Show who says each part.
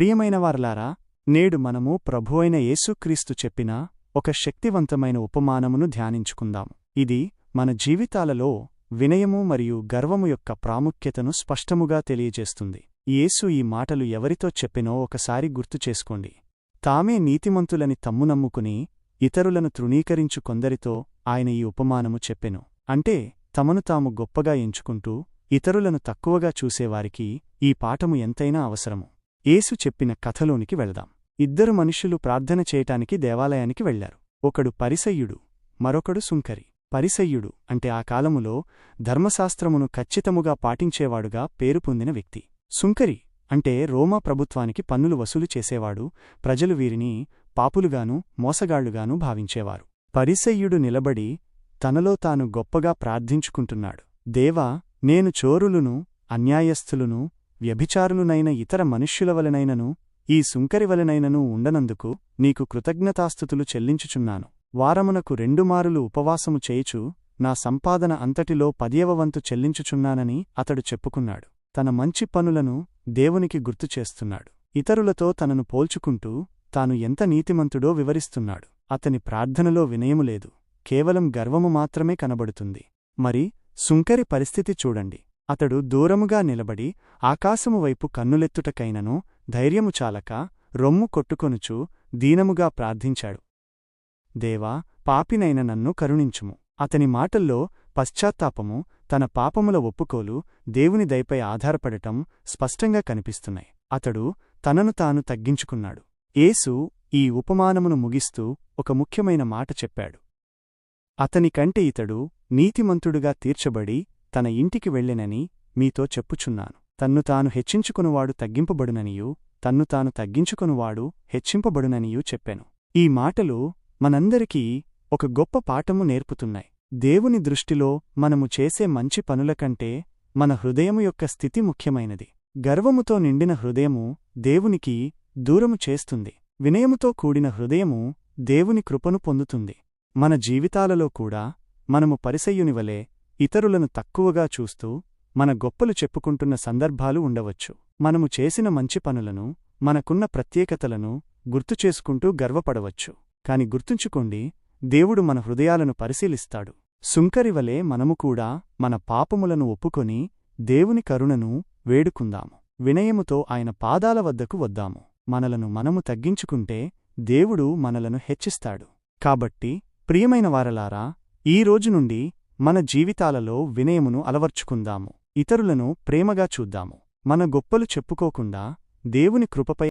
Speaker 1: ప్రియమైనవారలారా నేడు మనము ప్రభువైన యేసుక్రీస్తు చెప్పిన ఒక శక్తివంతమైన ఉపమానమును ధ్యానించుకుందాం. ఇది మన జీవితాలలో వినయము మరియు గర్వము యొక్క ప్రాముఖ్యతను స్పష్టముగా తెలియజేస్తుంది. యేసు ఈ మాటలు ఎవరితో చెప్పినో ఒకసారి గుర్తుచేసుకోండి తామే నీతిమంతులని తమ్మునమ్ముకుని ఇతరులను తృణీకరించు కొందరితో ఆయన ఈ ఉపమానము చెప్పెను. అంటే తమను తాము గొప్పగా ఎంచుకుంటూ ఇతరులను తక్కువగా చూసేవారికి ఈ పాఠము ఎంతైనా అవసరము. యేసు చెప్పిన కథలోనికి వెళదాం. ఇద్దరు మనుషులు ప్రార్థన చేయటానికి దేవాలయానికి వెళ్ళారు ఒకడు పరిసయ్యుడు మరొకడు సుంకరి. పరిసయ్యుడు అంటే ఆ కాలములో ధర్మశాస్త్రమును ఖచ్చితముగా పాటించేవాడుగా పేరు పొందిన వ్యక్తి. సుంకరి అంటే రోమా ప్రభుత్వానికి పన్నులు వసూలు చేసేవాడు ప్రజలు వీరిని పాపులుగాను మోసగాళ్ళుగాను భావించేవారు. పరిసయ్యుడు నిలబడి తనలో తాను గొప్పగా ప్రార్థించుకుంటున్నాడు. దేవా నేను చోరులును అన్యాయస్థులును వ్యభిచారులునైన ఇతర మనుష్యులవలనైనను ఈ సుంకరివలనైనను ఉండనందుకు నీకు కృతజ్ఞతాస్థుతులు చెల్లించుచున్నాను. వారమునకు రెండుమారులు ఉపవాసము చేయుచు నా సంపాదన అంతటిలో పదియవ వంతు చెల్లించుచున్నానని అతడు చెప్పుకున్నాడు. తన మంచి పనులను దేవునికి గుర్తుచేస్తున్నాడు ఇతరులతో తనను పోల్చుకుంటూ తాను ఎంత నీతిమంతుడో వివరిస్తున్నాడు. అతని ప్రార్థనలో వినయము లేదు. కేవలం గర్వము మాత్రమే కనబడుతుంది. మరి సుంకరి పరిస్థితి చూడండి. అతడు దూరముగా నిలబడి ఆకాశము వైపు కన్నులెత్తుటకైనను ధైర్యము చాలక రొమ్ము కొట్టుకొనుచు దీనముగా ప్రార్థించాడు. దేవా పాపినైన నన్ను కరుణించుము. అతని మాటల్లో పశ్చాత్తాపము తన పాపముల ఒప్పుకోలు దేవుని దయపై ఆధారపడటం స్పష్టంగా కనిపిస్తున్నాయి. అతడు తనను తాను తగ్గించుకున్నాడు. ఏసు ఈ ఉపమానమును ముగిస్తూ ఒక ముఖ్యమైన మాట చెప్పాడు. అతని కంటే ఇతడు నీతిమంతుడుగా తీర్చబడి తన ఇంటికి వెళ్ళెనని మీతో చెప్పుచున్నాను. తన్ను తాను హెచ్చించుకునువాడు తగ్గింపబడుననియూ తన్ను తాను తగ్గించుకునువాడు హెచ్చింపబడుననియూ చెప్పాను. ఈ మాటలు మనందరికీ ఒక గొప్ప పాఠము నేర్పుతున్నాయి. దేవుని దృష్టిలో మనము చేసే మంచి పనుల కంటే మన హృదయము యొక్క స్థితి ముఖ్యమైనది. గర్వముతో నిండిన హృదయము దేవునికి దూరము చేస్తుంది. వినయముతో కూడిన హృదయము దేవుని కృపను పొందుతుంది. మన జీవితాలలో కూడా మనము పరిసయ్యునివలే ఇతరులను తక్కువగా చూస్తూ మన గొప్పలు చెప్పుకుంటున్న సందర్భాలు ఉండవచ్చు. మనము చేసిన మంచి పనులను మనకున్న ప్రత్యేకతలను గుర్తుచేసుకుంటూ గర్వపడవచ్చు. కాని గుర్తుంచుకోండి దేవుడు మన హృదయాలను పరిశీలిస్తాడు. సుంకరివలే మనము కూడా మన పాపములను ఒప్పుకొని దేవుని కరుణను వేడుకుందాము. వినయముతో ఆయన పాదాల వద్దకు వద్దాము. మనలను మనము తగ్గించుకుంటే దేవుడు మనలను హెచ్చిస్తాడు. కాబట్టి ప్రియమైన వారలారా ఈ రోజు నుండి మన జీవితాలలో వినయమును అలవర్చుకుందాము. ఇతరులను ప్రేమగా చూద్దాము. మన గొప్పలు చెప్పుకోకుండా దేవుని కృపపై